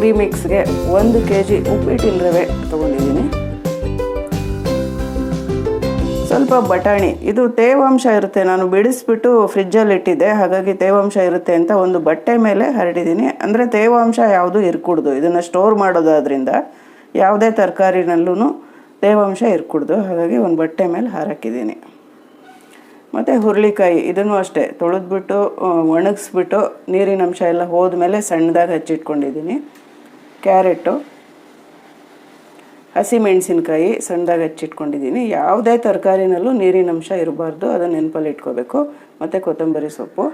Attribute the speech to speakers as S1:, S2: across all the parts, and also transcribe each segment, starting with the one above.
S1: ಪ್ರೀಮಿಕ್ಸ್ಗೆ ಒಂದು K G ಉಪ್ಪಿಟ್ಟಿನ ರವೆ ತೊಗೊಂಡಿದ್ದೀನಿ. ಸ್ವಲ್ಪ ಬಟಾಣಿ, ಇದು ತೇವಾಂಶ ಇರುತ್ತೆ. ನಾನು ಬಿಡಿಸ್ಬಿಟ್ಟು ಫ್ರಿಜ್ಜಲ್ಲಿ ಇಟ್ಟಿದ್ದೆ. ಹಾಗಾಗಿ ತೇವಾಂಶ ಇರುತ್ತೆ ಅಂತ ಒಂದು ಬಟ್ಟೆ ಮೇಲೆ ಹರಡಿದ್ದೀನಿ. ಅಂದರೆ ತೇವಾಂಶ ಯಾವುದು ಇರ್ಕೂಡ್ದು. ಇದನ್ನು ಸ್ಟೋರ್ ಮಾಡೋದಾದ್ರಿಂದ ಯಾವುದೇ ತರಕಾರಿನಲ್ಲೂ ತೇವಾಂಶ ಇರ್ಕೂಡ್ದು. ಹಾಗಾಗಿ ಒಂದು ಬಟ್ಟೆ ಮೇಲೆ ಹಾರಾಕಿದ್ದೀನಿ. ಮತ್ತು ಹುರುಳಿಕಾಯಿ, ಇದನ್ನು ಅಷ್ಟೇ. ತೊಳೆದ್ಬಿಟ್ಟು, ಒಣಗಿಸ್ಬಿಟ್ಟು ನೀರಿನಂಶ ಎಲ್ಲ ಹೋದ ಹೋದ್ಮೇಲೆ ಸಣ್ಣದಾಗಿ ಹಚ್ಚಿಟ್ಕೊಂಡಿದ್ದೀನಿ. ಕ್ಯಾರೆಟು ಹಸಿಮೆಣಸಿನ್ಕಾಯಿ ಸಣ್ಣದಾಗಿ ಹಚ್ಚಿಟ್ಕೊಂಡಿದ್ದೀನಿ. ಯಾವುದೇ ತರಕಾರಿನಲ್ಲೂ ನೀರಿನ ಅಂಶ ಇರಬಾರ್ದು. ಅದನ್ನು ನೆನಪಲ್ಲಿ ಇಟ್ಕೋಬೇಕು. ಮತ್ತು ಕೊತ್ತಂಬರಿ ಸೊಪ್ಪು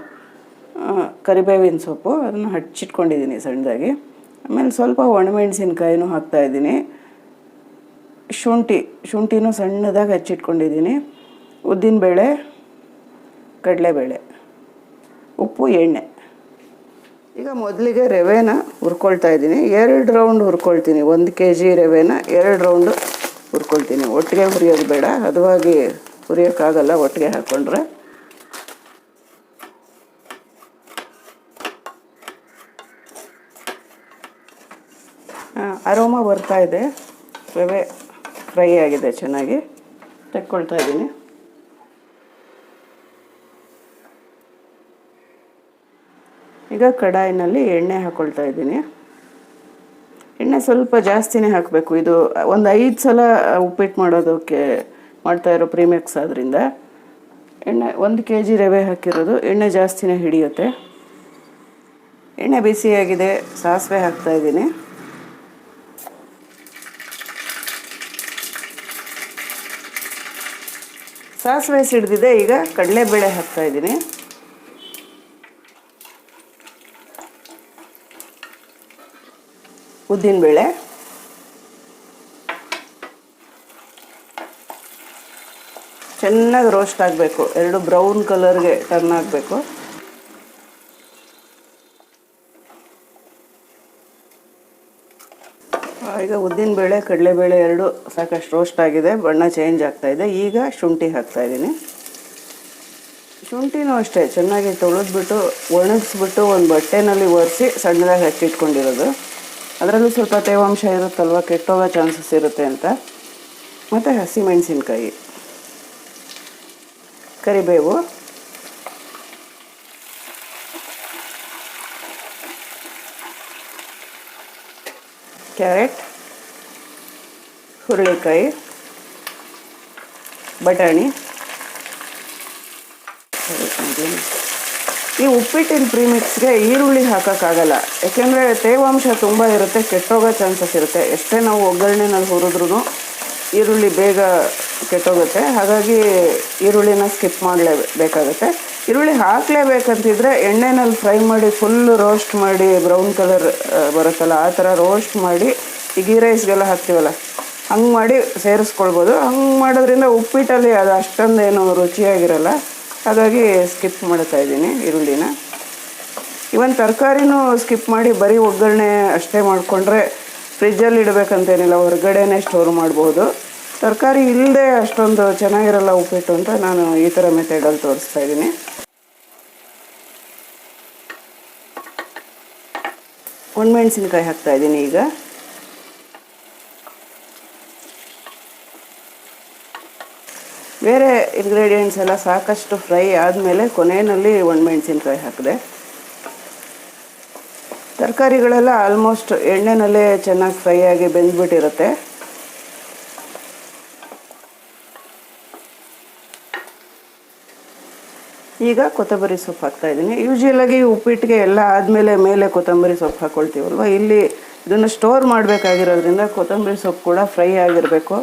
S1: ಕರಿಬೇವಿನ ಸೊಪ್ಪು ಅದನ್ನು ಹಚ್ಚಿಟ್ಕೊಂಡಿದ್ದೀನಿ ಸಣ್ಣದಾಗಿ. ಆಮೇಲೆ ಸ್ವಲ್ಪ ಒಣಮೆಣಸಿನ್ಕಾಯಿನೂ ಹಾಕ್ತಾಯಿದ್ದೀನಿ ಶುಂಠಿ, ಶುಂಠಿನೂ ಸಣ್ಣದಾಗಿ ಹಚ್ಚಿಟ್ಕೊಂಡಿದ್ದೀನಿ. ಉದ್ದಿನಬೇಳೆ, ಕಡಲೆಬೇಳೆ, ಉಪ್ಪು, ಎಣ್ಣೆ. ಈಗ ಮೊದಲಿಗೆ ರವೆನ ಹುರ್ಕೊಳ್ತಾ ಇದ್ದೀನಿ. ಎರಡು ರೌಂಡ್ ಹುರ್ಕೊಳ್ತೀನಿ. ಒಂದು ಕೆ ಜಿ ರವೆನ ಎರಡು ರೌಂಡು ಹುರ್ಕೊಳ್ತೀನಿ. ಒಟ್ಟಿಗೆ ಹುರಿಯೋದು ಬೇಡ. ಹದವಾಗಿ ಹುರಿಯೋಕ್ಕಾಗಲ್ಲ. ಒಟ್ಟಿಗೆ ಹಾಕ್ಕೊಂಡ್ರೆ ಅರೋಮ ಬರ್ತಾ ಇದೆ. ರವೆ ಫ್ರೈ ಆಗಿದೆ ಚೆನ್ನಾಗಿ. ತೆಕ್ಕೊಳ್ತಾ ಇದ್ದೀನಿ. ಈಗ ಕಡಾಯಿನಲ್ಲಿ ಎಣ್ಣೆ ಹಾಕ್ಕೊಳ್ತಾ ಇದ್ದೀನಿ. ಎಣ್ಣೆ ಸ್ವಲ್ಪ ಜಾಸ್ತಿನೇ ಹಾಕಬೇಕು. ಇದು ಒಂದು ಐದು ಸಲ ಉಪ್ಪಿಟ್ಟು ಮಾಡೋದಕ್ಕೆ ಮಾಡ್ತಾ ಇರೋ ಪ್ರೀಮಿಕ್ಸ್ ಆದ್ದರಿಂದ ಎಣ್ಣೆ ಒಂದು ಕೆ ಜಿ ರವೆ ಹಾಕಿರೋದು. ಎಣ್ಣೆ ಜಾಸ್ತಿನೇ ಹಿಡಿಯುತ್ತೆ. ಎಣ್ಣೆ ಬಿಸಿಯಾಗಿದೆ ಸಾಸಿವೆ ಹಾಕ್ತಾ ಇದ್ದೀನಿ. ಸಾಸಿವೆ ಸಿಡ್ದಿದೆ. ಈಗ ಕಡಲೆಬೇಳೆ ಹಾಕ್ತಾ ಇದ್ದೀನಿ. ಉದ್ದಿನಬೇಳೆ ಚೆನ್ನಾಗಿ ರೋಸ್ಟ್ ಆಗಬೇಕು. ಎರಡು ಬ್ರೌನ್ ಕಲರ್ಗೆ ಟರ್ನ್ ಆಗಬೇಕು. ಈಗ ಉದ್ದಿನಬೇಳೆ ಕಡಲೆಬೇಳೆ ಎರಡು ಸಾಕಷ್ಟು ರೋಸ್ಟ್ ಆಗಿದೆ. ಬಣ್ಣ ಚೇಂಜ್ ಆಗ್ತಾ ಇದೆ. ಈಗ ಶುಂಠಿ ಹಾಕ್ತಾ ಇದ್ದೀನಿ. ಶುಂಠಿನೂ ಅಷ್ಟೇ, ಚೆನ್ನಾಗಿ ತೊಳೆದ್ಬಿಟ್ಟು, ಒಣಗಿಸ್ಬಿಟ್ಟು ಒಂದು ಬಟ್ಟೆನಲ್ಲಿ ಒರೆಸಿ ಸಣ್ಣದಾಗಿ ಹಚ್ಚಿಟ್ಕೊಂಡಿರೋದು. ಅದರಲ್ಲೂ ಸ್ವಲ್ಪ ತೇವಾಂಶ ಇರುತ್ತಲ್ವ? ಕೆಟ್ಟೋಗೋ ಚಾನ್ಸಸ್ ಇರುತ್ತೆ ಅಂತ. ಮತ್ತು ಹಸಿಮೆಣಸಿನ್ಕಾಯಿ. ಕರಿಬೇವು. ಕ್ಯಾರೆಟ್. ಹುರುಳಿಕಾಯಿ. ಬಟಾಣಿ. ಈ ಉಪ್ಪಿಟ್ಟಿನ ಪ್ರೀಮಿಕ್ಸ್ಗೆ ಈರುಳ್ಳಿ ಹಾಕೋಕ್ಕಾಗಲ್ಲ. ಯಾಕೆಂದರೆ ತೇವಾಂಶ ತುಂಬ ಇರುತ್ತೆ, ಕೆಟ್ಟೋಗೋ ಚಾನ್ಸಸ್ ಇರುತ್ತೆ. ಎಷ್ಟೇ ನಾವು ಒಗ್ಗರಣೆನಲ್ಲಿ ಹುರಿದ್ರೂ ಈರುಳ್ಳಿ ಬೇಗ ಕೆಟ್ಟೋಗುತ್ತೆ. ಹಾಗಾಗಿ ಈರುಳ್ಳಿನ ಸ್ಕಿಪ್ ಮಾಡಲೇಬೇಕಾಗುತ್ತೆ ಈರುಳ್ಳಿ ಹಾಕಲೇಬೇಕಂತಿದ್ರೆ ಎಣ್ಣೆನಲ್ಲಿ ಫ್ರೈ ಮಾಡಿ ಫುಲ್ ರೋಸ್ಟ್ ಮಾಡಿ ಬ್ರೌನ್ ಕಲರ್ ಬರುತ್ತಲ್ಲ, ಆ ಥರ ರೋಸ್ಟ್ ಮಾಡಿ ಈ ಗೀ ರೈಸ್ಗೆಲ್ಲ ಹಾಕ್ತೀವಲ್ಲ, ಹಂಗೆ ಮಾಡಿ ಸೇರಿಸ್ಕೊಳ್ಬೋದು. ಹಂಗೆ ಮಾಡೋದ್ರಿಂದ ಉಪ್ಪಿಟ್ಟಲ್ಲಿ ಅದು ಅಷ್ಟೊಂದೇನು ರುಚಿಯಾಗಿರಲ್ಲ. ಹಾಗಾಗಿ ಸ್ಕಿಪ್ ಮಾಡ್ತಾ ಇದ್ದೀನಿ ಈರುಳ್ಳಿನ. ಇವನ್ ತರಕಾರಿನೂ ಸ್ಕಿಪ್ ಮಾಡಿ ಬರೀ ಒಗ್ಗರಣೆ ಅಷ್ಟೇ ಮಾಡಿಕೊಂಡ್ರೆ ಫ್ರಿಜ್ಜಲ್ಲಿ ಇಡಬೇಕಂತೇನಿಲ್ಲ, ಹೊರಗಡೆನೇ ಸ್ಟೋರ್ ಮಾಡ್ಬೋದು. ತರಕಾರಿ ಇಲ್ಲದೆ ಅಷ್ಟೊಂದು ಚೆನ್ನಾಗಿರಲ್ಲ ಉಪ್ಪಿಟ್ಟು ಅಂತ ನಾನು ಈ ಥರ ಮೆಥಡಲ್ಲಿ ತೋರಿಸ್ತಾ ಇದ್ದೀನಿ. ಒಣಮೆಣಸಿನ್ಕಾಯಿ ಹಾಕ್ತಾ ಇದ್ದೀನಿ ಈಗ. ಬೇರೆ ಇಂಗ್ರೀಡಿಯೆಂಟ್ಸ್ ಎಲ್ಲ ಸಾಕಷ್ಟು ಫ್ರೈ ಆದಮೇಲೆ ಕೊನೆಯಲ್ಲಿ ಒಣಮೆಣಸಿನ್ಕಾಯಿ ಹಾಕಿದೆ. ತರಕಾರಿಗಳೆಲ್ಲ ಆಲ್ಮೋಸ್ಟ್ ಎಣ್ಣೆನಲ್ಲೇ ಚೆನ್ನಾಗಿ ಫ್ರೈ ಆಗಿ ಬೆಂದ್ಬಿಟ್ಟಿರುತ್ತೆ. ಈಗ ಕೊತ್ತಂಬರಿ ಸೊಪ್ಪು ಹಾಕ್ತಾ ಇದ್ದೀನಿ. ಯೂಶ್ವಲಾಗಿ ಉಪ್ಪಿಟ್ಟಿಗೆ ಎಲ್ಲ ಆದಮೇಲೆ ಮೇಲೆ ಕೊತ್ತಂಬರಿ ಸೊಪ್ಪು ಹಾಕ್ಕೊಳ್ತೀವಲ್ವ ಇಲ್ಲಿ ಇದನ್ನು ಸ್ಟೋರ್ ಮಾಡಬೇಕಾಗಿರೋದ್ರಿಂದ ಕೊತ್ತಂಬರಿ ಸೊಪ್ಪು ಕೂಡ ಫ್ರೈ ಆಗಿರಬೇಕು.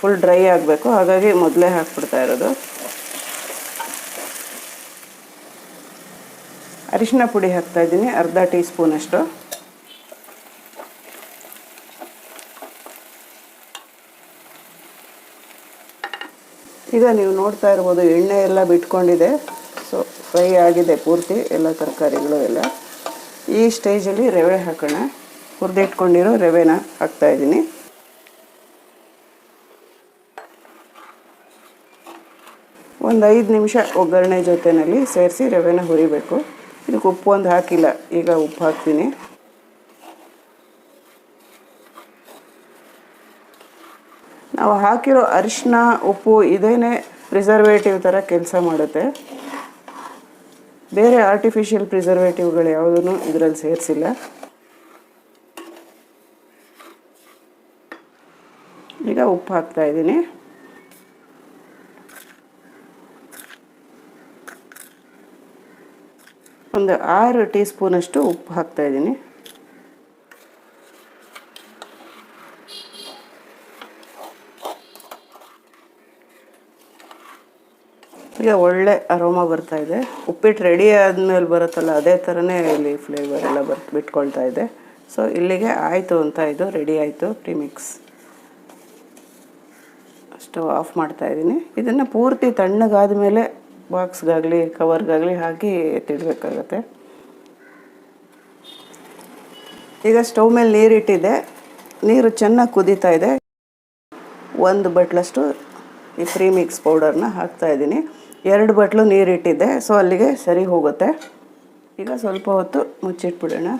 S1: ಫುಲ್ ಡ್ರೈ ಆಗಬೇಕು. ಹಾಗಾಗಿ ಮೊದಲೇ ಹಾಕ್ಬಿಡ್ತಾ ಇರೋದು. ಅರಿಶಿನ ಪುಡಿ ಹಾಕ್ತಾ ಇದ್ದೀನಿ, ಅರ್ಧ ಟೀ ಸ್ಪೂನಷ್ಟು ಈಗ ನೀವು ನೋಡ್ತಾ ಇರ್ಬೋದು, ಎಣ್ಣೆ ಎಲ್ಲ ಬಿಟ್ಕೊಂಡಿದೆ. ಸೊ ಫ್ರೈ ಆಗಿದೆ ಪೂರ್ತಿ, ಎಲ್ಲ ತರಕಾರಿಗಳು ಎಲ್ಲ. ಈ ಸ್ಟೇಜಲ್ಲಿ ರವೆ ಹಾಕೋಣ. ಹುರಿದಿಟ್ಕೊಂಡಿರೋ ರವೆನ ಹಾಕ್ತಾ ಒಂದು ಐದು ನಿಮಿಷ ಒಗ್ಗರಣೆ ಜೊತೆಯಲ್ಲಿ ಸೇರಿಸಿ ರವೆನ ಹುರಿಬೇಕು. ಇದಕ್ಕೆ ಉಪ್ಪು ಒಂದು ಹಾಕಿಲ್ಲ, ಈಗ ಉಪ್ಪು ಹಾಕ್ತೀನಿ. ನಾವು ಹಾಕಿರೋ ಅರಿಶಿನ ಉಪ್ಪು ಇದೇನೆ ಪ್ರಿಸರ್ವೇಟಿವ್ ಥರ ಕೆಲಸ ಮಾಡುತ್ತೆ. ಬೇರೆ ಆರ್ಟಿಫಿಷಿಯಲ್ ಪ್ರಿಸರ್ವೇಟಿವ್ಗಳು ಯಾವುದೂ ಇದರಲ್ಲಿ ಸೇರಿಸಿಲ್ಲ. ಈಗ ಉಪ್ಪು ಹಾಕ್ತಾ ಇದ್ದೀನಿ. ಒಂದು ಆರು ಟೀ ಸ್ಪೂನಷ್ಟು ಉಪ್ಪು ಹಾಕ್ತಾ ಇದ್ದೀನಿ. ಈಗ ಒಳ್ಳೆ ಅರೋಮ ಬರ್ತಾ ಇದೆ. ಉಪ್ಪಿಟ್ಟು ರೆಡಿ ಆದಮೇಲೆ ಬರುತ್ತಲ್ಲ, ಅದೇ ಥರನೇ ಇಲ್ಲಿ ಫ್ಲೇವರ್ ಎಲ್ಲ ಬರ್, ಬಿಟ್ಕೊಳ್ತಾ ಇದೆ. ಸೊ ಇಲ್ಲಿಗೆ ಆಯಿತು ಅಂತ ಇದು ರೆಡಿ ಆಯಿತು ಪ್ರಿಮಿಕ್ಸ್ ಸ್ಟವ್ ಆಫ್ ಮಾಡ್ತಾ ಇದ್ದೀನಿ. ಇದನ್ನು ಪೂರ್ತಿ ತಣ್ಣಗಾದ ಮೇಲೆ ಬಾಕ್ಸ್ಗಾಗಲಿ ಕವರ್ಗಾಗಲಿ ಹಾಕಿ ಎತ್ತಿಡಬೇಕಾಗತ್ತೆ. ಈಗ ಸ್ಟವ್ ಮೇಲೆ ನೀರಿಟ್ಟಿದ್ದೆ ನೀರು ಚೆನ್ನಾಗಿ ಕುದೀತಾ ಇದೆ. ಒಂದು ಬಟ್ಲಷ್ಟು ಈ ಪ್ರೀಮಿಕ್ಸ್ ಪೌಡರ್ನ ಹಾಕ್ತಾ ಇದ್ದೀನಿ. ಎರಡು ಬಟ್ಲು ನೀರಿಟ್ಟಿದ್ದೆ ಸೊ ಅಲ್ಲಿಗೆ ಸರಿ ಹೋಗುತ್ತೆ. ಈಗ ಸ್ವಲ್ಪ ಹೊತ್ತು ಮುಚ್ಚಿಟ್ಬಿಡೋಣ.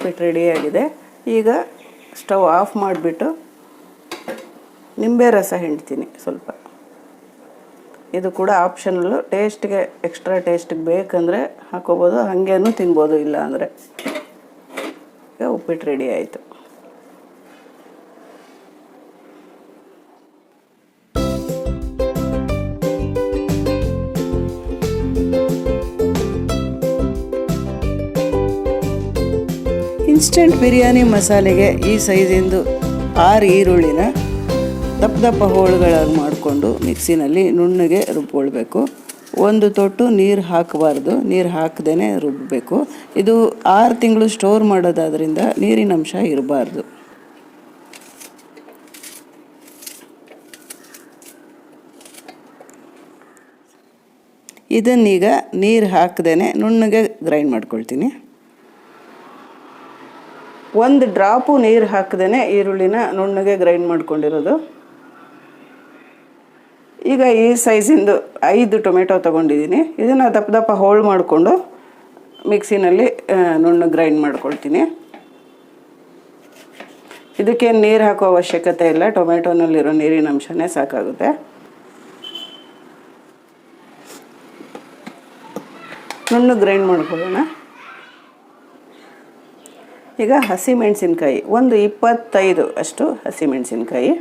S1: ಉಪ್ಪಿಟ್ಟು ರೆಡಿಯಾಗಿದೆ ಈಗ ಸ್ಟವ್ ಆಫ್ ಮಾಡಿಬಿಟ್ಟು ನಿಂಬೆ ರಸ ಹಿಂಡ್ತೀನಿ ಸ್ವಲ್ಪ. ಇದು ಕೂಡ ಆಪ್ಷನಲ್ಲು ಟೇಸ್ಟ್ಗೆ ಎಕ್ಸ್ಟ್ರಾ ಟೇಸ್ಟಿಗೆ ಬೇಕಂದರೆ ಹಾಕೋಬೋದು, ಹಾಗೇನೂ ತಿನ್ಬೋದು ಇಲ್ಲ ಅಂದರೆ. ಈಗ ಉಪ್ಪಿಟ್ಟು ರೆಡಿ ಆಯಿತು. ಇನ್ಸ್ಟೆಂಟ್ ಬಿರಿಯಾನಿ ಮಸಾಲೆಗೆ ಈ ಸೈಜಿಂದು ಆರು ಈರುಳ್ಳಿನ ದಪ್ಪ ದಪ್ಪ ಹೋಳುಗಳಾಗಿ ಮಾಡಿಕೊಂಡು ಮಿಕ್ಸಿನಲ್ಲಿ ನುಣ್ಣಗೆ ರುಬ್ಕೊಳ್ಬೇಕು. ಒಂದು ತೊಟ್ಟು ನೀರು ಹಾಕಬಾರ್ದು. ನೀರು ಹಾಕದೇ ರುಬ್ಬಬೇಕು ಇದು ಆರು ತಿಂಗಳು ಸ್ಟೋರ್ ಮಾಡೋದಾದ್ರಿಂದ ನೀರಿನ ಅಂಶ ಇರಬಾರ್ದು. ಇದನ್ನೀಗ ನೀರು ಹಾಕದೇ ನುಣ್ಣಗೆ ಗ್ರೈಂಡ್ ಮಾಡ್ಕೊಳ್ತೀನಿ. ಒಂದು ಡ್ರಾಪು ನೀರು ಹಾಕದೇ ಈರುಳ್ಳಿನ ನುಣ್ಣಗೆ ಗ್ರೈಂಡ್ ಮಾಡ್ಕೊಂಡಿರೋದು. ಈಗ ಈ ಸೈಜಿಂದು ಐದು ಟೊಮೆಟೊ ತೊಗೊಂಡಿದ್ದೀನಿ. ಇದನ್ನು ದಪ್ಪ ದಪ್ಪ ಹೋಳು ಮಾಡಿಕೊಂಡು ಮಿಕ್ಸಿನಲ್ಲಿ ನುಣ್ಣು ಗ್ರೈಂಡ್ ಮಾಡ್ಕೊಳ್ತೀನಿ. ಇದಕ್ಕೇನು ನೀರು ಹಾಕೋ ಅವಶ್ಯಕತೆ ಇಲ್ಲ. ಟೊಮೆಟೊನಲ್ಲಿರೋ ನೀರಿನ ಅಂಶನೇ ಸಾಕಾಗುತ್ತೆ. ನುಣ್ಣು ಗ್ರೈಂಡ್ ಮಾಡ್ಕೊಳ್ಳೋಣ. ಈಗ ಹಸಿಮೆಣಸಿನ್ಕಾಯಿ ಒಂದು ಇಪ್ಪತ್ತೈದು ಅಷ್ಟು ಹಸಿಮೆಣಸಿನ್ಕಾಯಿ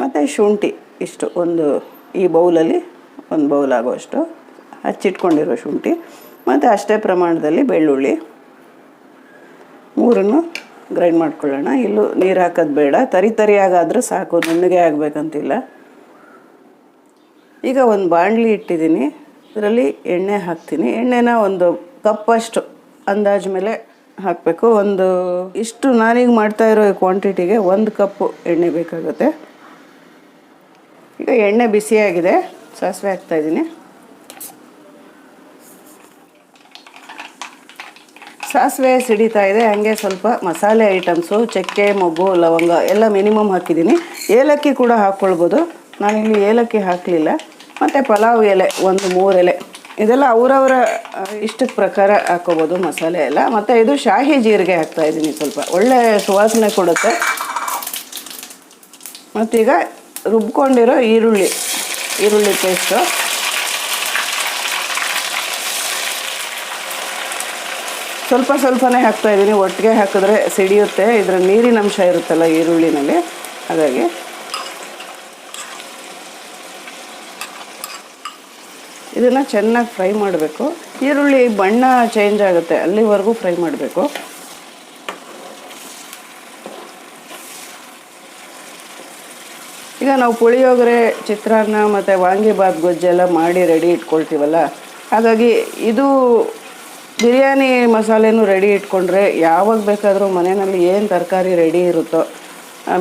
S1: ಮತ್ತು ಶುಂಠಿ ಇಷ್ಟು, ಒಂದು ಈ ಬೌಲಲ್ಲಿ ಒಂದು ಬೌಲ್ ಆಗುವಷ್ಟು ಹಚ್ಚಿಟ್ಕೊಂಡಿರೋ ಶುಂಠಿ, ಮತ್ತು ಅಷ್ಟೇ ಪ್ರಮಾಣದಲ್ಲಿ ಬೆಳ್ಳುಳ್ಳಿ. ಮೂರನ್ನು ಗ್ರೈಂಡ್ ಮಾಡ್ಕೊಳ್ಳೋಣ. ಇಲ್ಲೂ ನೀರು ಹಾಕೋದು ಬೇಡ. ತರಿ ತರಿಯಾಗಾದರೂ ಸಾಕು, ನುಣ್ಣಗೆ ಆಗಬೇಕಂತಿಲ್ಲ. ಈಗ ಒಂದು ಬಾಣಲಿ ಇಟ್ಟಿದ್ದೀನಿ. ಇದರಲ್ಲಿ ಎಣ್ಣೆ ಹಾಕ್ತೀನಿ. ಎಣ್ಣೆನ ಒಂದು ಕಪ್ಪಷ್ಟು ಅಂದಾಜು ಮೇಲೆ ಹಾಕಬೇಕು. ಒಂದು ಇಷ್ಟು ನಾನೀಗ ಮಾಡ್ತಾ ಇರೋ ಕ್ವಾಂಟಿಟಿಗೆ ಒಂದು ಕಪ್ಪು ಎಣ್ಣೆ ಬೇಕಾಗುತ್ತೆ. ಈಗ ಎಣ್ಣೆ ಬಿಸಿಯಾಗಿದೆ. ಸಾಸಿವೆ ಹಾಕ್ತಾಯಿದ್ದೀನಿ ಸಾಸಿವೆ ಸಿಡಿತಾ ಇದೆ. ಹಾಗೆ ಸ್ವಲ್ಪ ಮಸಾಲೆ ಐಟಮ್ಸು, ಚಕ್ಕೆ ಮೊಗ್ಗು ಲವಂಗ ಎಲ್ಲ ಮಿನಿಮಮ್ ಹಾಕಿದ್ದೀನಿ. ಏಲಕ್ಕಿ ಕೂಡ ಹಾಕ್ಕೊಳ್ಬೋದು. ನಾನಿಲ್ಲಿ ಏಲಕ್ಕಿ ಹಾಕಲಿಲ್ಲ. ಮತ್ತು ಪಲಾವ್ ಎಲೆ, ಒಂದು ಮೂರು ಎಲೆ ಇದೆಲ್ಲ ಅವರವರ ಇಷ್ಟದ ಪ್ರಕಾರ ಹಾಕೋಬೋದು ಮಸಾಲೆ ಎಲ್ಲ. ಮತ್ತು ಇದು ಶಾಹಿ ಜೀರಿಗೆ ಹಾಕ್ತಾ ಇದ್ದೀನಿ ಸ್ವಲ್ಪ. ಒಳ್ಳೆ ಸುವಾಸನೆ ಕೊಡುತ್ತೆ. ಮತ್ತೀಗ ರುಬ್ಕೊಂಡಿರೋ ಈರುಳ್ಳಿ ಈರುಳ್ಳಿ ಪೇಸ್ಟು ಸ್ವಲ್ಪ ಸ್ವಲ್ಪನೇ ಹಾಕ್ತಾ ಇದ್ದೀನಿ. ಒಟ್ಟಿಗೆ ಹಾಕಿದ್ರೆ ಸಿಡಿಯುತ್ತೆ. ಇದರ ನೀರಿನ ಅಂಶ ಇರುತ್ತಲ್ಲ ಈರುಳ್ಳಿನಲ್ಲಿ. ಹಾಗಾಗಿ ಇದನ್ನು ಚೆನ್ನಾಗಿ ಫ್ರೈ ಮಾಡಬೇಕು. ಈರುಳ್ಳಿ, ಬಣ್ಣ ಚೇಂಜ್ ಆಗುತ್ತೆ. ಅಲ್ಲಿವರೆಗೂ ಫ್ರೈ ಮಾಡಬೇಕು. ಈಗ ನಾವು ಪುಳಿಯೋಗರೆ, ಚಿತ್ರಾನ್ನ ಮತ್ತು ವಾಂಗಿಬಾತ್ ಗೊಜ್ಜೆಲ್ಲ ಮಾಡಿ ರೆಡಿ ಇಟ್ಕೊಳ್ತೀವಲ್ಲ? ಹಾಗಾಗಿ ಇದು ಬಿರಿಯಾನಿ ಮಸಾಲೆನೂ ರೆಡಿ ಇಟ್ಕೊಂಡ್ರೆ ಯಾವಾಗ ಬೇಕಾದರೂ ಮನೆಯಲ್ಲಿ ಏನು ತರಕಾರಿ ರೆಡಿ ಇರುತ್ತೋ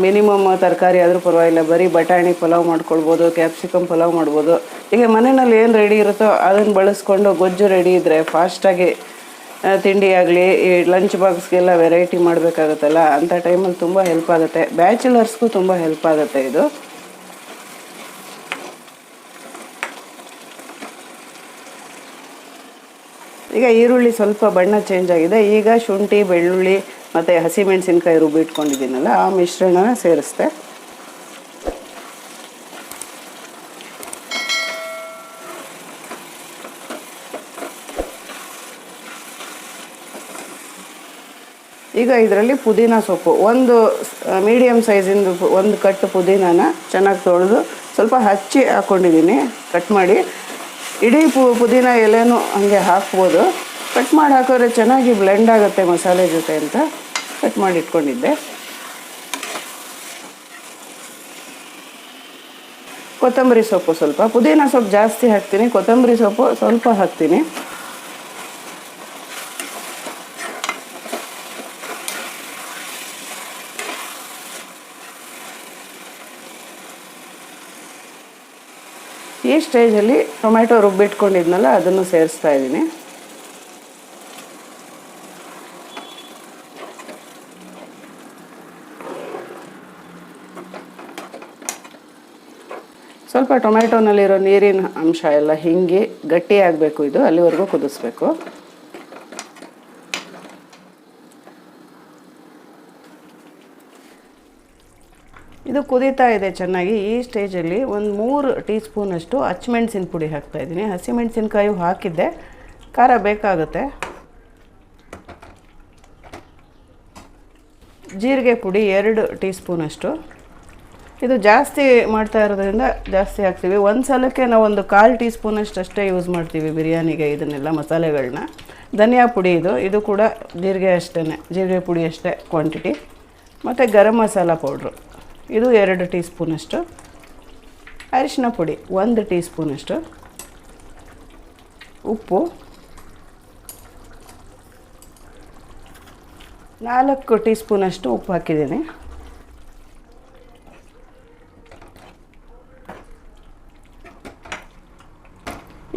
S1: ಮಿನಿಮಮ್ ತರಕಾರಿ ಆದರೂ ಪರವಾಗಿಲ್ಲ. ಬರೀ ಬಟಾಣಿ ಪಲಾವ್ ಮಾಡ್ಕೊಳ್ಬೋದು ಕ್ಯಾಪ್ಸಿಕಮ್ ಪಲಾವ್ ಮಾಡ್ಬೋದು. ಈಗ ಮನೆಯಲ್ಲಿ ಏನು ರೆಡಿ ಇರುತ್ತೋ ಅದನ್ನು ಬಳಸ್ಕೊಂಡು ಗೊಜ್ಜು ರೆಡಿ ಇದ್ದರೆ ಫಾಸ್ಟಾಗಿ ತಿಂಡಿ ಆಗಲಿ, ಈ ಲಂಚ್ ಬಾಕ್ಸ್ಗೆಲ್ಲ ವೆರೈಟಿ ಮಾಡಬೇಕಾಗುತ್ತಲ್ಲ ಅಂಥ ಟೈಮಲ್ಲಿ ತುಂಬ ಹೆಲ್ಪ್ ಆಗುತ್ತೆ. ಬ್ಯಾಚುಲರ್ಸ್ಗೂ ತುಂಬ ಹೆಲ್ಪ್ ಆಗುತ್ತೆ ಇದು. ಈಗ ಈರುಳ್ಳಿ ಸ್ವಲ್ಪ ಬಣ್ಣ ಚೇಂಜ್ ಆಗಿದೆ. ಈಗ ಶುಂಠಿ, ಬೆಳ್ಳುಳ್ಳಿ ಮತ್ತು ಹಸಿಮೆಣಸಿನ್ಕಾಯಿ ರುಬ್ಬಿಟ್ಕೊಂಡಿದ್ದೀನಲ್ಲ ಆ ಮಿಶ್ರಣನ ಸೇರಿಸ್ದೆ. ಈಗ ಇದರಲ್ಲಿ ಪುದೀನ ಸೊಪ್ಪು, ಒಂದು ಮೀಡಿಯಮ್ ಸೈಜಿಂದು ಒಂದು ಕಟ್ಟು ಪುದೀನನ ಚೆನ್ನಾಗಿ ತೊಳೆದು ಸ್ವಲ್ಪ ಹಚ್ಚಿ ಹಾಕ್ಕೊಂಡಿದ್ದೀನಿ ಕಟ್ ಮಾಡಿ. ಇಡೀ ಪು, ಪುದೀನ ಎಲೆನೂ ಹಾಗೆ ಹಾಕ್ಬೋದು. ಕಟ್ ಮಾಡಿ ಹಾಕಿದ್ರೆ ಚೆನ್ನಾಗಿ ಬ್ಲೆಂಡ್ ಆಗುತ್ತೆ ಮಸಾಲೆ ಜೊತೆ ಅಂತ ಕಟ್ ಮಾಡಿ ಇಟ್ಕೊಂಡಿದ್ದೆ. ಕೊತ್ತಂಬರಿ ಸೊಪ್ಪು ಸ್ವಲ್ಪ. ಪುದೀನ ಸೊಪ್ಪು ಜಾಸ್ತಿ ಹಾಕ್ತೀನಿ. ಕೊತ್ತಂಬರಿ ಸೊಪ್ಪು ಸ್ವಲ್ಪ ಹಾಕ್ತೀನಿ. ಈ ಸ್ಟೇಜಲ್ಲಿ ಟೊಮೆಟೊ ರುಬ್ಬಿಟ್ಕೊಂಡಿದ್ನಲ್ಲ, ಅದನ್ನು ಸೇರಿಸ್ತಾ ಇದ್ದೀನಿ. ಸ್ವಲ್ಪ ಟೊಮೆಟೊನಲ್ಲಿರೋ ನೀರಿನ ಅಂಶ ಎಲ್ಲ ಹಿಂಗೆ ಗಟ್ಟಿ ಆಗಬೇಕು ಇದು, ಅಲ್ಲಿವರೆಗೂ ಕುದಿಸ್ಬೇಕು. ಇದು ಕುದೀತಾ ಇದೆ ಚೆನ್ನಾಗಿ. ಈ ಸ್ಟೇಜಲ್ಲಿ ಒಂದು ಮೂರು ಟೀ ಸ್ಪೂನಷ್ಟು ಮೆಣಸಿನ ಪುಡಿ ಹಾಕ್ತಾ ಇದ್ದೀನಿ. ಹಸಿಮೆಣಸಿನ್ಕಾಯಿ ಹಾಕಿದ್ದೆ. ಖಾರ ಬೇಕಾಗುತ್ತೆ. ಜೀರಿಗೆ ಪುಡಿ ಎರಡು ಟೀ ಸ್ಪೂನಷ್ಟು ಇದು ಜಾಸ್ತಿ ಮಾಡ್ತಾ ಇರೋದ್ರಿಂದ ಜಾಸ್ತಿ ಹಾಕ್ತೀವಿ. ಒಂದು ಸಲಕ್ಕೆ ನಾವು ಒಂದು ಕಾಲು ಟೀ ಸ್ಪೂನಷ್ಟು ಅಷ್ಟೇ ಯೂಸ್ ಮಾಡ್ತೀವಿ ಬಿರಿಯಾನಿಗೆ ಇದನ್ನೆಲ್ಲ ಮಸಾಲೆಗಳನ್ನ ಧನಿಯಾ ಪುಡಿ ಇದು. ಇದು ಕೂಡ ಜೀರಿಗೆ ಅಷ್ಟೇ ಜೀರಿಗೆ ಪುಡಿ ಅಷ್ಟೇ ಕ್ವಾಂಟಿಟಿ ಮತ್ತು ಗರಂ ಮಸಾಲ ಪೌಡ್ರು. ಇದು ಎರಡು ಟೀ ಸ್ಪೂನಷ್ಟು ಅರಿಶಿನ ಪುಡಿ ಒಂದು ಟೀ ಸ್ಪೂನಷ್ಟು ಉಪ್ಪು. ನಾಲ್ಕು ಟೀ ಸ್ಪೂನಷ್ಟು ಉಪ್ಪು ಹಾಕಿದ್ದೀನಿ.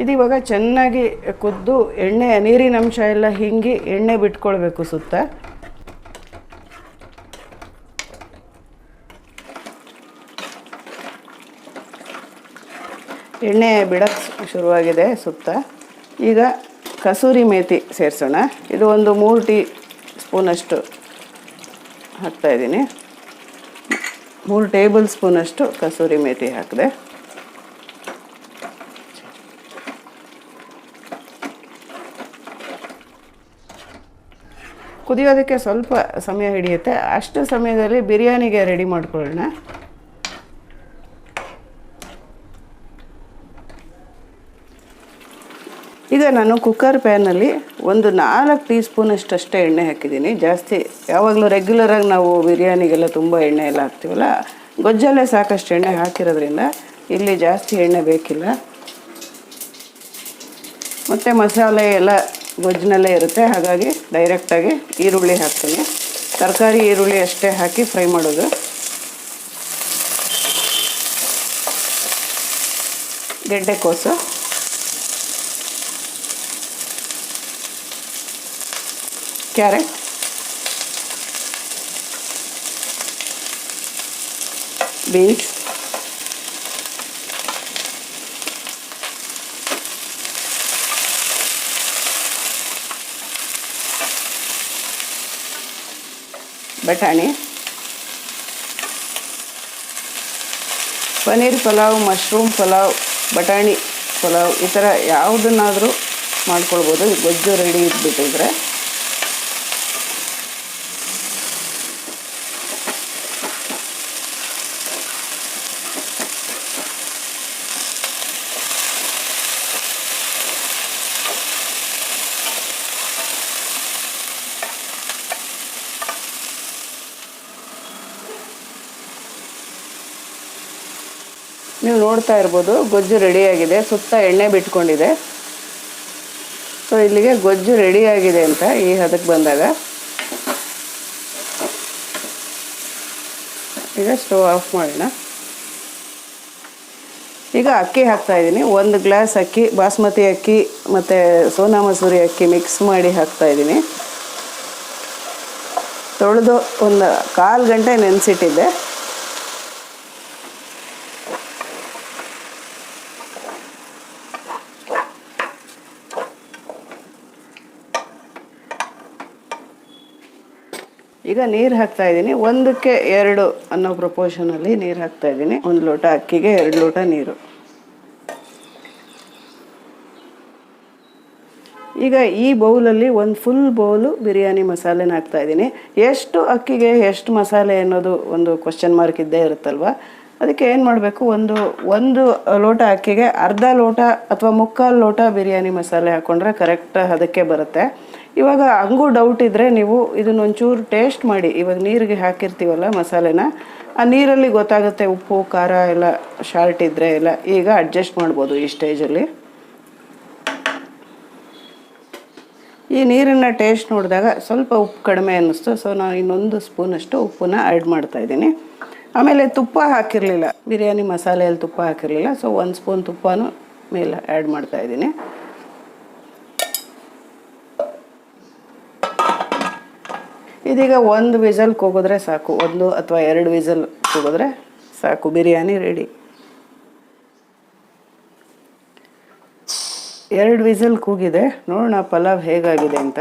S1: ಇದು ಇವಾಗ ಚೆನ್ನಾಗಿ ಕುದ್ದು ಎಣ್ಣೆ, ನೀರಿನ ಅಂಶ ಎಲ್ಲ ಹಿಂಗಿ ಎಣ್ಣೆ ಬಿಟ್ಕೊಳ್ಬೇಕು ಸುತ್ತ. ಎಣ್ಣೆ ಬಿಡಕ್ಕೆ ಶುರುವಾಗಿದೆ ಸುತ್ತ. ಈಗ ಕಸೂರಿ ಮೇತಿ ಸೇರಿಸೋಣ. ಇದು ಒಂದು ಮೂರು ಟೀ ಸ್ಪೂನಷ್ಟು ಹಾಕ್ತಾಯಿದ್ದೀನಿ ಮೂರು ಟೇಬಲ್ ಸ್ಪೂನಷ್ಟು ಕಸೂರಿ ಮೇತಿ ಹಾಕಿದೆ. ಕುದಿಯೋದಕ್ಕೆ ಸ್ವಲ್ಪ ಸಮಯ ಹಿಡಿಯುತ್ತೆ. ಅಷ್ಟು ಸಮಯದಲ್ಲಿ ಬಿರಿಯಾನಿಗೆ ರೆಡಿ ಮಾಡ್ಕೊಳ್ಳೋಣ. ಈಗ ನಾನು ಕುಕ್ಕರ್ ಪ್ಯಾನಲ್ಲಿ ಒಂದು ನಾಲ್ಕು ಟೀ ಸ್ಪೂನಷ್ಟು ಅಷ್ಟೇ ಎಣ್ಣೆ ಹಾಕಿದ್ದೀನಿ. ಜಾಸ್ತಿ ಯಾವಾಗಲೂ ರೆಗ್ಯುಲರಾಗಿ ನಾವು ಬಿರಿಯಾನಿಗೆಲ್ಲ ತುಂಬ ಎಣ್ಣೆ ಎಲ್ಲ ಹಾಕ್ತೀವಲ್ಲ, ಗೊಜ್ಜಲ್ಲೇ ಸಾಕಷ್ಟು ಎಣ್ಣೆ ಹಾಕಿರೋದ್ರಿಂದ ಇಲ್ಲಿ ಜಾಸ್ತಿ ಎಣ್ಣೆ ಬೇಕಿಲ್ಲ. ಮತ್ತು ಮಸಾಲೆ ಎಲ್ಲ ಗೊಜ್ಜಿನಲ್ಲೇ ಇರುತ್ತೆ. ಹಾಗಾಗಿ ಡೈರೆಕ್ಟಾಗಿ ಈರುಳ್ಳಿ ಹಾಕ್ತೀನಿ. ತರಕಾರಿ ಈರುಳ್ಳಿ ಅಷ್ಟೇ ಹಾಕಿ ಫ್ರೈ ಮಾಡೋದು. ಗೆಡ್ಡೆಕೋಸು ಕ್ಯಾರೆಟ್. ಬೀನ್ಸ್. ಬಟಾಣಿ. ಪನ್ನೀರ್ ಪಲಾವ್ ಮಶ್ರೂಮ್ ಪಲಾವ್ ಬಟಾಣಿ ಪಲಾವ್ ಈ ಥರ ಯಾವುದನ್ನಾದರೂ ಮಾಡ್ಕೊಳ್ಬೋದು. ಗೊಜ್ಜು ರೆಡಿ ಇಟ್ಬಿಟ್ಟಿದ್ರೆ ನೀವು ನೋಡ್ತಾ ಇರ್ಬೋದು, ಗೊಜ್ಜು ರೆಡಿಯಾಗಿದೆ ಸುತ್ತ ಎಣ್ಣೆ ಬಿಟ್ಕೊಂಡಿದೆ. ಸೊ ಇಲ್ಲಿಗೆ ಗೊಜ್ಜು ರೆಡಿಯಾಗಿದೆ ಅಂತ ಈ ಹದಕ್ಕೆ ಬಂದಾಗ. ಈಗ ಸ್ಟವ್ ಆಫ್ ಮಾಡೋಣ. ಈಗ ಅಕ್ಕಿ ಹಾಕ್ತಾ ಇದ್ದೀನಿ. ಒಂದು ಗ್ಲಾಸ್ ಅಕ್ಕಿ, ಬಾಸ್ಮತಿ ಅಕ್ಕಿ ಮತ್ತು ಸೋನಾ ಮಸೂರಿ ಅಕ್ಕಿ ಮಿಕ್ಸ್ ಮಾಡಿ ಹಾಕ್ತಾ ಇದ್ದೀನಿ. ತೊಳೆದು ಒಂದು ಕಾಲು ಗಂಟೆ ನೆನೆಸಿಟ್ಟಿದ್ದೆ. ಈಗ ನೀರು ಹಾಕ್ತಾ ಇದ್ದೀನಿ. ಒಂದಕ್ಕೆ ಎರಡು ಅನ್ನೋ ಪ್ರಪೋರ್ಷನಲ್ಲಿ ನೀರು ಹಾಕ್ತಾ ಇದ್ದೀನಿ. ಒಂದು ಲೋಟ ಅಕ್ಕಿಗೆ ಎರಡು ಲೋಟ ನೀರು. ಈಗ ಈ ಬೌಲಲ್ಲಿ ಒಂದು ಫುಲ್ ಬೌಲು ಬಿರಿಯಾನಿ ಮಸಾಲೆನ ಹಾಕ್ತಾ ಇದ್ದೀನಿ. ಎಷ್ಟು ಅಕ್ಕಿಗೆ ಎಷ್ಟು ಮಸಾಲೆ ಅನ್ನೋದು ಒಂದು ಕ್ವಶನ್ ಮಾರ್ಕ್ ಇದ್ದೇ ಇರುತ್ತಲ್ವ? ಅದಕ್ಕೆ ಏನು ಮಾಡಬೇಕು? ಒಂದು ಒಂದು ಲೋಟ ಅಕ್ಕಿಗೆ ಅರ್ಧ ಲೋಟ ಅಥವಾ ಮುಕ್ಕಾಲು ಲೋಟ ಬಿರಿಯಾನಿ ಮಸಾಲೆ ಹಾಕ್ಕೊಂಡ್ರೆ ಕರೆಕ್ಟ್ ಅದಕ್ಕೆ ಬರುತ್ತೆ. ಇವಾಗ ಹಂಗೂ ಡೌಟ್ ಇದ್ದರೆ ನೀವು ಇದನ್ನ ಒಂಚೂರು ಟೇಸ್ಟ್ ಮಾಡಿ. ಇವಾಗ ನೀರಿಗೆ ಹಾಕಿರ್ತೀವಲ್ಲ ಮಸಾಲೆನ, ಆ ನೀರಲ್ಲಿ ಗೊತ್ತಾಗುತ್ತೆ ಉಪ್ಪು, ಖಾರ ಎಲ್ಲ ಶಾರ್ಟ್ ಇದ್ದರೆ ಎಲ್ಲ ಈಗ ಅಡ್ಜಸ್ಟ್ ಮಾಡ್ಬೋದು ಈ ಸ್ಟೇಜಲ್ಲಿ ಈ ನೀರನ್ನು ಟೇಸ್ಟ್ ನೋಡಿದಾಗ ಸ್ವಲ್ಪ ಉಪ್ಪು ಕಡಿಮೆ ಅನ್ನಿಸ್ತು. ಸೊ ನಾನು ಇನ್ನೊಂದು ಸ್ಪೂನಷ್ಟು ಉಪ್ಪನ್ನ ಆ್ಯಡ್ ಮಾಡ್ತಾ ಇದ್ದೀನಿ. ಆಮೇಲೆ ತುಪ್ಪ ಹಾಕಿರಲಿಲ್ಲ. ಬಿರಿಯಾನಿ ಮಸಾಲೆಯಲ್ಲಿ ತುಪ್ಪ ಹಾಕಿರಲಿಲ್ಲ. ಸೊ ಒಂದು ಸ್ಪೂನ್ ತುಪ್ಪನೂ ಮೇಲೆ ಆ್ಯಡ್ ಮಾಡ್ತಾ ಇದೀಗ ಒಂದು ವಿಸಲ್ ಕೂಗಿದ್ರೆ ಸಾಕು. ಒಂದು ಅಥವಾ ಎರಡು ವಿಸಲ್ ಕೂಗಿದ್ರೆ ಸಾಕು. ಬಿರಿಯಾನಿ ರೆಡಿ ಎರಡು ವಿಸಲ್ ಕೂಗಿದೆ. ನೋಡೋಣ ಪಲಾವ್ ಹೇಗಾಗಿದೆ ಅಂತ.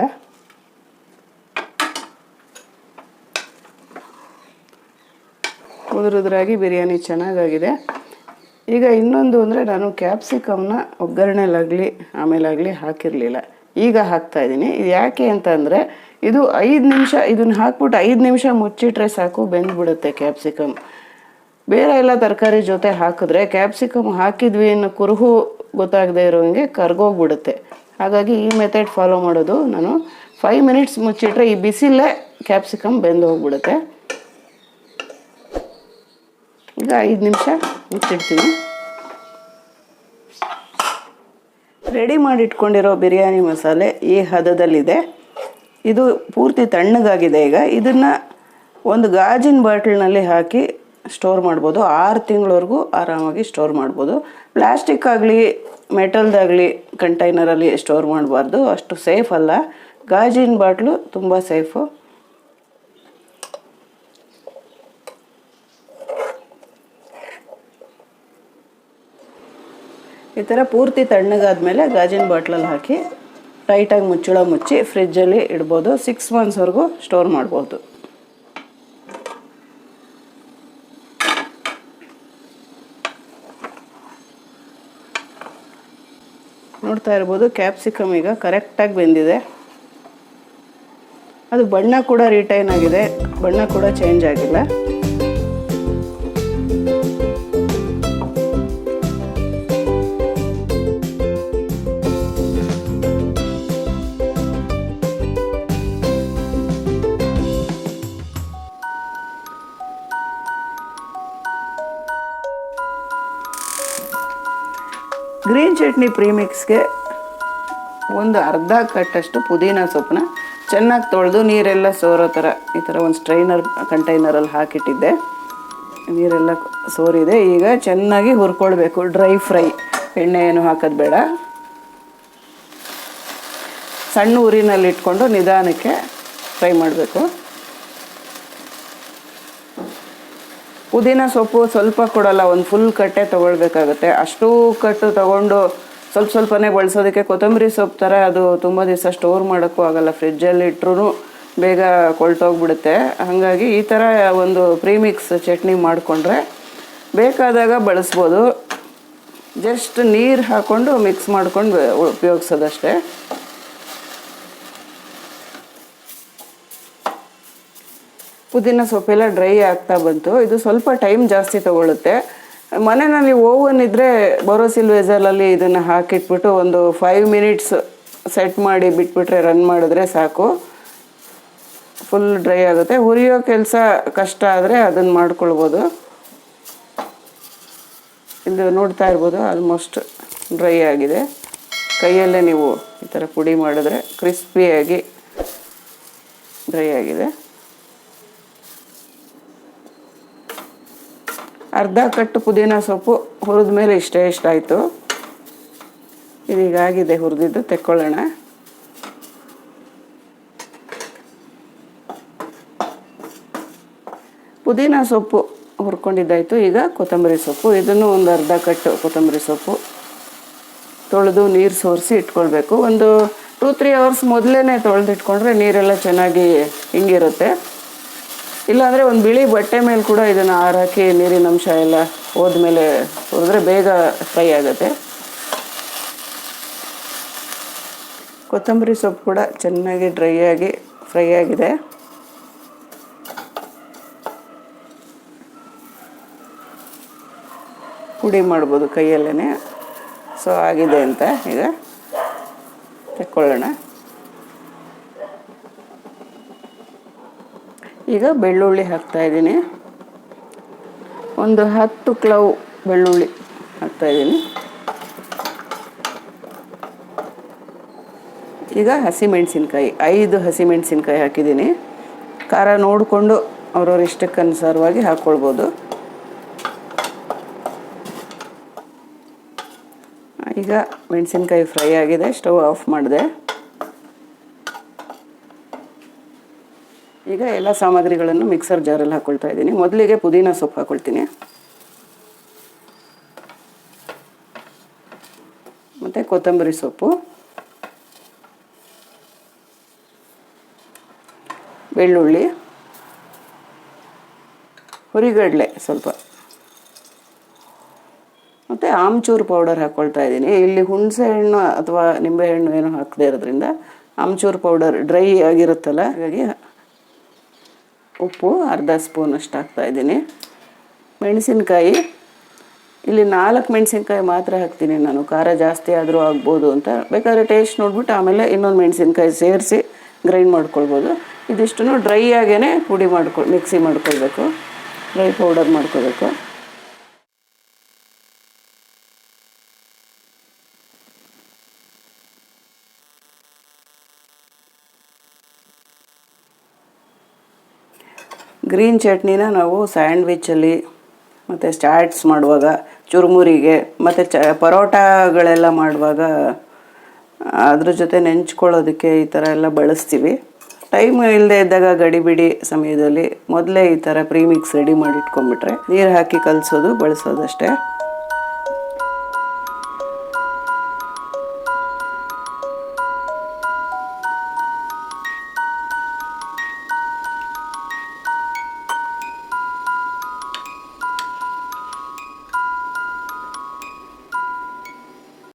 S1: ಉದುರುದ್ರಾಗಿ ಬಿರಿಯಾನಿ ಚೆನ್ನಾಗಾಗಿದೆ. ಈಗ ಇನ್ನೊಂದು ಅಂದರೆ ನಾನು ಕ್ಯಾಪ್ಸಿಕಮ್ನ ಒಗ್ಗರಣೆಲಾಗಲಿ ಆಮೇಲಾಗಲಿ ಹಾಕಿರಲಿಲ್ಲ. ಈಗ ಹಾಕ್ತಾ ಇದ್ದೀನಿ. ಇದು ಯಾಕೆ ಅಂತಂದರೆ ಇದು ಐದು ನಿಮಿಷ, ಇದನ್ನು ಹಾಕ್ಬಿಟ್ಟು ಐದು ನಿಮಿಷ ಮುಚ್ಚಿಟ್ರೆ ಸಾಕು, ಬೆಂದ್ಬಿಡುತ್ತೆ ಕ್ಯಾಪ್ಸಿಕಮ್. ಬೇರೆ ಎಲ್ಲ ತರಕಾರಿ ಜೊತೆ ಹಾಕಿದ್ರೆ ಕ್ಯಾಪ್ಸಿಕಮ್ ಹಾಕಿದ್ವಿ ಅನ್ನೋ ಕುರುಹು ಗೊತ್ತಾಗದೇ ಇರೋಂಗೆ ಕರ್ಗೋಗ್ಬಿಡುತ್ತೆ. ಹಾಗಾಗಿ ಈ ಮೆಥಡ್ ಫಾಲೋ ಮಾಡೋದು. ನಾನು ಫೈವ್ ಮಿನಿಟ್ಸ್ ಮುಚ್ಚಿಟ್ರೆ ಈ ಬಿಸಿಲೇ ಕ್ಯಾಪ್ಸಿಕಮ್ ಬೆಂದು ಹೋಗ್ಬಿಡುತ್ತೆ. ಈಗ ಐದು ನಿಮಿಷ ಮುಚ್ಚಿಡ್ತೀನಿ. ರೆಡಿ ಮಾಡಿಟ್ಕೊಂಡಿರೋ ಬಿರಿಯಾನಿ ಮಸಾಲೆ ಈ ಹದದಲ್ಲಿದೆ. ಇದು ಪೂರ್ತಿ ತಣ್ಣಗಾಗಿದೆ ಈಗ. ಇದನ್ನು ಒಂದು ಗಾಜಿನ ಬಾಟ್ಲಿನಲ್ಲಿ ಹಾಕಿ ಸ್ಟೋರ್ ಮಾಡ್ಬೋದು. ಆರು ತಿಂಗಳವರೆಗೂ ಆರಾಮಾಗಿ ಸ್ಟೋರ್ ಮಾಡ್ಬೋದು. ಪ್ಲ್ಯಾಸ್ಟಿಕ್ ಆಗಲಿ ಮೆಟಲ್ದಾಗಲಿ ಕಂಟೈನರಲ್ಲಿ ಸ್ಟೋರ್ ಮಾಡಬಾರ್ದು. ಅಷ್ಟು ಸೇಫ್ ಅಲ್ಲ. ಗಾಜಿನ ಬಾಟ್ಲು ತುಂಬ ಸೇಫು. ಈ ಥರ ಪೂರ್ತಿ ತಣ್ಣಗಾದ್ಮೇಲೆ ಗಾಜಿನ ಬಾಟ್ಲಲ್ಲಿ ಹಾಕಿ ಟೈಟಾಗಿ ಮುಚ್ಚಳ ಮುಚ್ಚಿ ಫ್ರಿಜ್ಜಲ್ಲಿ ಇಡ್ಬೋದು. ಸಿಕ್ಸ್ ಮಂತ್ಸ್ವರೆಗೂ ಸ್ಟೋರ್ ಮಾಡ್ಬೋದು. ನೋಡ್ತಾ ಇರ್ಬೋದು ಕ್ಯಾಪ್ಸಿಕಮ್ ಈಗ ಕರೆಕ್ಟಾಗಿ ಬೆಂದಿದೆ. ಅದು ಬಣ್ಣ ಕೂಡ ರಿಟೈನ್ ಆಗಿದೆ. ಬಣ್ಣ ಕೂಡ ಚೇಂಜ್ ಆಗಿಲ್ಲ. ಚಟ್ನಿ ಪ್ರೀಮಿಕ್ಸ್ಗೆ ಒಂದು ಅರ್ಧ ಕಟ್ಟಷ್ಟು ಪುದೀನ ಸೊಪ್ಪನ್ನ ಚೆನ್ನಾಗಿ ತೊಳೆದು ನೀರೆಲ್ಲ ಸೋರೋ ಥರ ಈ ಥರ ಒಂದು ಸ್ಟ್ರೈನರ್ ಕಂಟೈನರಲ್ಲಿ ಹಾಕಿಟ್ಟಿದ್ದೆ. ನೀರೆಲ್ಲ ಸೋರಿದೆ. ಈಗ ಚೆನ್ನಾಗಿ ಹುರ್ಕೊಳ್ಬೇಕು. Dry fry. ಎಣ್ಣೆ ಏನು ಹಾಕೋದು ಬೇಡ. ಸಣ್ಣ ಊರಿನಲ್ಲಿ ಇಟ್ಕೊಂಡು ನಿಧಾನಕ್ಕೆ ಫ್ರೈ ಮಾಡಬೇಕು. ಪುದೀನ ಸೊಪ್ಪು ಸ್ವಲ್ಪ ಕೊಡಲ್ಲ, ಒಂದು ಫುಲ್ ಕಟ್ಟೆ ತೊಗೊಳ್ಬೇಕಾಗುತ್ತೆ. ಅಷ್ಟು ಕಟ್ಟು ತೊಗೊಂಡು ಸ್ವಲ್ಪ ಸ್ವಲ್ಪನೇ ಬಳಸೋದಕ್ಕೆ ಕೊತ್ತಂಬರಿ ಸೊಪ್ಪು ಥರ ಅದು ತುಂಬ ದಿವಸ ಸ್ಟೋರ್ ಮಾಡೋಕ್ಕೂ ಆಗಲ್ಲ ಫ್ರಿಜ್ಜಲ್ಲಿ ಇಟ್ಟರು ಬೇಗ ಕೊಳ್ತೋಗ್ಬಿಡುತ್ತೆ. ಹಾಗಾಗಿ ಈ ಥರ ಒಂದು ಪ್ರೀಮಿಕ್ಸ್ ಚಟ್ನಿ ಮಾಡಿಕೊಂಡ್ರೆ ಬೇಕಾದಾಗ ಬಳಸ್ಬೋದು. ಜಸ್ಟ್ ನೀರು ಹಾಕ್ಕೊಂಡು ಮಿಕ್ಸ್ ಮಾಡ್ಕೊಂಡು ಉಪಯೋಗಿಸೋದಷ್ಟೇ. ಪುದೀನ ಸೊಪ್ಪೆಲ್ಲ ಡ್ರೈ ಆಗ್ತಾ ಬಂತು. ಇದು ಸ್ವಲ್ಪ ಟೈಮ್ ಜಾಸ್ತಿ ತಗೊಳ್ಳುತ್ತೆ ಮನೆಯಲ್ಲಿ ಓವನ್ ಇದ್ದರೆ ಬರೋಸಿಲ್ ವೆಸಲಲ್ಲಿ ಇದನ್ನು ಹಾಕಿಟ್ಬಿಟ್ಟು ಒಂದು ಫೈವ್ ಮಿನಿಟ್ಸ್ ಸೆಟ್ ಮಾಡಿ ಬಿಟ್ಬಿಟ್ರೆ ರನ್ ಮಾಡಿದ್ರೆ ಸಾಕು. ಫುಲ್ ಡ್ರೈ ಆಗುತ್ತೆ. ಹುರಿಯೋ ಕೆಲಸ ಕಷ್ಟ ಆದರೆ ಅದನ್ನು ಮಾಡ್ಕೊಳ್ಬೋದು. ಇದು ನೋಡ್ತಾ ಇರ್ಬೋದು ಆಲ್ಮೋಸ್ಟ್ ಡ್ರೈ ಆಗಿದೆ. ಕೈಯಲ್ಲೇ ನೀವು ಈ ಥರ ಪುಡಿ ಮಾಡಿದ್ರೆ ಕ್ರಿಸ್ಪಿಯಾಗಿ ಡ್ರೈ ಆಗಿದೆ. ಅರ್ಧ ಕಟ್ಟು ಪುದೀನ ಸೊಪ್ಪು ಹುರಿದ ಮೇಲೆ ಇಷ್ಟೇ ಇಷ್ಟಾಯಿತು ಇದೀಗಾಗಿದೆ ಹುರಿದಿದ್ದು, ತೆಕ್ಕೊಳ್ಳೋಣ. ಪುದೀನ ಸೊಪ್ಪು ಹುರ್ಕೊಂಡಿದ್ದಾಯಿತು. ಈಗ ಕೊತ್ತಂಬರಿ ಸೊಪ್ಪು, ಇದನ್ನು ಒಂದು ಅರ್ಧ ಕಟ್ಟು ಕೊತ್ತಂಬರಿ ಸೊಪ್ಪು. ತೊಳೆದು ನೀರು ಸೋರಿಸಿ ಇಟ್ಕೊಳ್ಬೇಕು. ಒಂದು ಟೂ ತ್ರೀ ಅವರ್ಸ್ ಮೊದಲೇ ತೊಳೆದಿಟ್ಕೊಂಡ್ರೆ ನೀರೆಲ್ಲ ಚೆನ್ನಾಗಿ ಹಿಂಗಿರುತ್ತೆ. ಇಲ್ಲಾಂದರೆ ಒಂದು ಬಿಳಿ ಬಟ್ಟೆ ಮೇಲೆ ಕೂಡ ಇದನ್ನು ಹಾಕಿ ನೀರಿನ ಅಂಶ ಎಲ್ಲ ಹೋದ್ಮೇಲೆ ಹುರಿದ್ರೆ ಬೇಗ ಫ್ರೈ ಆಗುತ್ತೆ. ಕೊತ್ತಂಬರಿ ಸೊಪ್ಪು ಕೂಡ ಚೆನ್ನಾಗಿ ಡ್ರೈ ಆಗಿ ಫ್ರೈ ಆಗಿದೆ. ಪುಡಿ ಮಾಡ್ಬೋದು ಕೈಯಲ್ಲೇ ಸೊ ಆಗಿದೆ ಅಂತ ಈಗ ತೆಕ್ಕೊಳ್ಳೋಣ. ಈಗ ಬೆಳ್ಳುಳ್ಳಿ ಹಾಕ್ತಾ ಇದ್ದೀನಿ. ಒಂದು ಹತ್ತು ಕ್ಲವ್ ಬೆಳ್ಳುಳ್ಳಿ ಹಾಕ್ತಾ ಇದ್ದೀನಿ. ಈಗ ಹಸಿಮೆಣಸಿನ್ಕಾಯಿ, ಐದು ಹಸಿಮೆಣಸಿನ್ಕಾಯಿ ಹಾಕಿದ್ದೀನಿ. ಖಾರ ನೋಡಿಕೊಂಡು ಅವ್ರವ್ರ ಇಷ್ಟಕ್ಕನುಸಾರವಾಗಿ ಹಾಕ್ಕೊಳ್ಬೋದು ಈಗ ಮೆಣಸಿನ್ಕಾಯಿ ಫ್ರೈ ಆಗಿದೆ, ಸ್ಟವ್ ಆಫ್ ಮಾಡಿದೆ. ಈಗ ಎಲ್ಲ ಸಾಮಗ್ರಿಗಳನ್ನು ಮಿಕ್ಸರ್ ಜಾರಲ್ಲಿ ಹಾಕ್ಕೊಳ್ತಾ ಇದ್ದೀನಿ. ಮೊದಲಿಗೆ ಪುದೀನ ಸೊಪ್ಪು ಹಾಕ್ಕೊಳ್ತೀನಿ ಮತ್ತು ಕೊತ್ತಂಬರಿ ಸೊಪ್ಪು. ಬೆಳ್ಳುಳ್ಳಿ. ಹುರಿಗಡಲೆ ಸ್ವಲ್ಪ. ಮತ್ತು ಆಮ್ಚೂರು ಪೌಡರ್ ಹಾಕ್ಕೊಳ್ತಾ ಇದ್ದೀನಿ. ಇಲ್ಲಿ ಹುಣಸೆ ಹಣ್ಣು ಅಥವಾ ನಿಂಬೆಹಣ್ಣು ಏನೋ ಹಾಕದೇ ಇರೋದ್ರಿಂದ ಆಮ್ಚೂರು ಪೌಡರ್ ಡ್ರೈ ಆಗಿರುತ್ತಲ್ಲ, ಹಾಗಾಗಿ ಉಪ್ಪು, ಅರ್ಧ ಸ್ಪೂನ್ ಅಷ್ಟು ಹಾಕ್ತಾ ಇದ್ದೀನಿ. ಮೆಣಸಿನಕಾಯಿ, ಇಲ್ಲಿ ನಾಲ್ಕು ಮೆಣಸಿನ್ಕಾಯಿ ಮಾತ್ರ ಹಾಕ್ತೀನಿ ನಾನು. ಖಾರ ಜಾಸ್ತಿ ಆದರೂ ಆಗ್ಬೋದು ಅಂತ. ಬೇಕಾದ್ರೆ ಟೇಸ್ಟ್ ನೋಡ್ಬಿಟ್ಟು ಆಮೇಲೆ ಇನ್ನೊಂದು ಮೆಣಸಿನಕಾಯಿ ಸೇರಿಸಿ ಗ್ರೈಂಡ್ ಮಾಡ್ಕೊಳ್ಬೋದು. ಇದಿಷ್ಟು ಡ್ರೈ ಆಗೇ ಪುಡಿ ಮಾಡ್ಕೊ ಮಿಕ್ಸಿ ಮಾಡ್ಕೊಳ್ಬೇಕು. ಡ್ರೈ ಪೌಡರ್ ಮಾಡ್ಕೋಬೇಕು ಗ್ರೀನ್ ಚಟ್ನಿನ ನಾವು ಸ್ಯಾಂಡ್ವಿಚಲ್ಲಿ ಮತ್ತು ಸ್ಟಾರ್ಟ್ಸ್ ಮಾಡುವಾಗ, ಚುರುಮುರಿಗೆ, ಮತ್ತು ಚ, ಪರೋಟಾಗಳೆಲ್ಲ ಮಾಡುವಾಗ, ಅದ್ರ ಜೊತೆ ನೆಂಚ್ಕೊಳ್ಳೋದಕ್ಕೆ ಈ ಥರ ಎಲ್ಲ ಬಳಸ್ತೀವಿ. ಟೈಮ್ ಇಲ್ಲದೆ ಇದ್ದಾಗ ಗಡಿಬಿಡಿ ಸಮಯದಲ್ಲಿ ಮೊದಲೇ ಈ ಥರ ಪ್ರೀಮಿಕ್ಸ್ ರೆಡಿ ಮಾಡಿ ಇಟ್ಕೊಂಡ್ಬಿಟ್ರೆ ನೀರು ಹಾಕಿ ಕಲಿಸೋದು, ಬಳಸೋದಷ್ಟೇ.